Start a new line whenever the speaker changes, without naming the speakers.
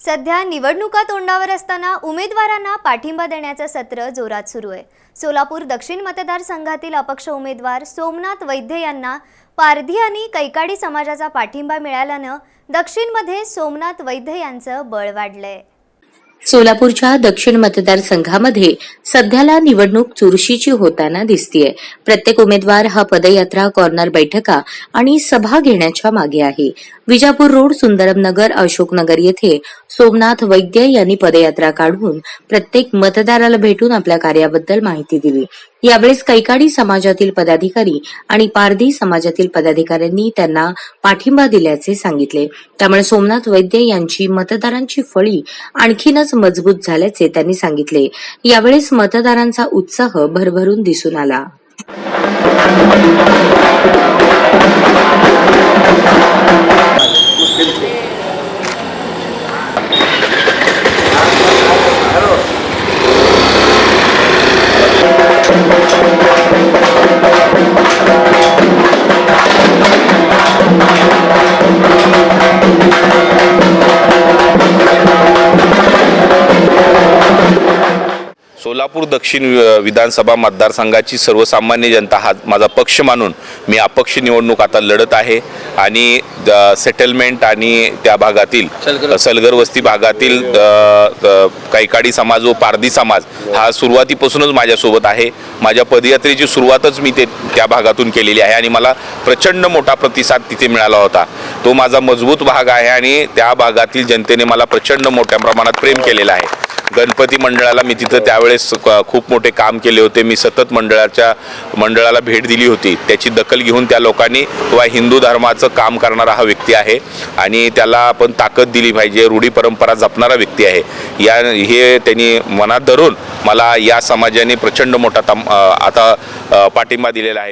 सध्या निवडणुका तोंडावर असताना उमेदवारांना पाठिंबा देण्याचं सत्र जोरात सुरू आहे. सोलापूर दक्षिण मतदारसंघातील अपक्ष उमेदवार सोमनाथ वैद्य यांना पारधी आणि कैकाडी समाजाचा पाठिंबा मिळाल्यानं दक्षिणमध्ये सोमनाथ वैद्य यांचं बळ वाढलंय.
सोलापूरच्या दक्षिण मतदारसंघामध्ये सध्याला निवडणूक चुरशीची होताना दिसतीये. प्रत्येक उमेदवार हा पदयात्रा कॉर्नर बैठका आणि सभा घेण्याच्या मागे आहे. विजापूर रोड सुंदरमनगर अशोकनगर येथे सोमनाथ वैद्य यांनी पदयात्रा काढून प्रत्येक मतदाराला भेटून आपल्या कार्याबद्दल माहिती दिली. यावेळेस कैकाडी समाजातील पदाधिकारी आणि पारधी समाजातील पदाधिकाऱ्यांनी त्यांना पाठिंबा दिल्याचे सांगितले. त्यामुळे सोमनाथ वैद्य यांची मतदारांची फळी आणखीनच मजबूत झाल्याचे त्यांनी सांगितले. यावेळेस मतदारांचा उत्साह भरभरून दिसून आला.
सोलापूर दक्षिण वि- विधानसभा मतदारसंघाची सर्वसामान्य जनता हा माझा पक्ष मानून मी अपक्ष निवडणूक आता लढत आहे. आणि द- सेटलमेंट आणि त्या भागातील सलगर वस्ती. भागातील कैकाडी समाज व पारधी समाज हा सुरुवातीपासूनच माझ्यासोबत आहे. माझ्या पदयात्रेची सुरुवातच मी ते त्या भागातून केलेली आहे आणि मला प्रचंड मोठा प्रतिसाद तिथे मिळाला होता. तो माझा मजबूत भाग आहे आणि त्या भागातील जनतेने मला प्रचंड मोठ्या प्रमाणात प्रेम केलेलं आहे. गणपती मंडळाला मी तिथं त्यावेळेस क- खूप मोठे काम केले होते. मी सतत मंडळाच्या मंडळाला भेट दिली होती. त्याची दखल घेऊन त्या लोकांनी किंवा हिंदू धर्माचं काम करणारा हा व्यक्ती आहे आणि त्याला आपण ताकद दिली पाहिजे रूढी परंपरा जपणारा व्यक्ती आहे. या हे त्यांनी मनात धरून मला या समाजाने प्रचंड मोठा तम आता पाठिंबा दिलेला आहे.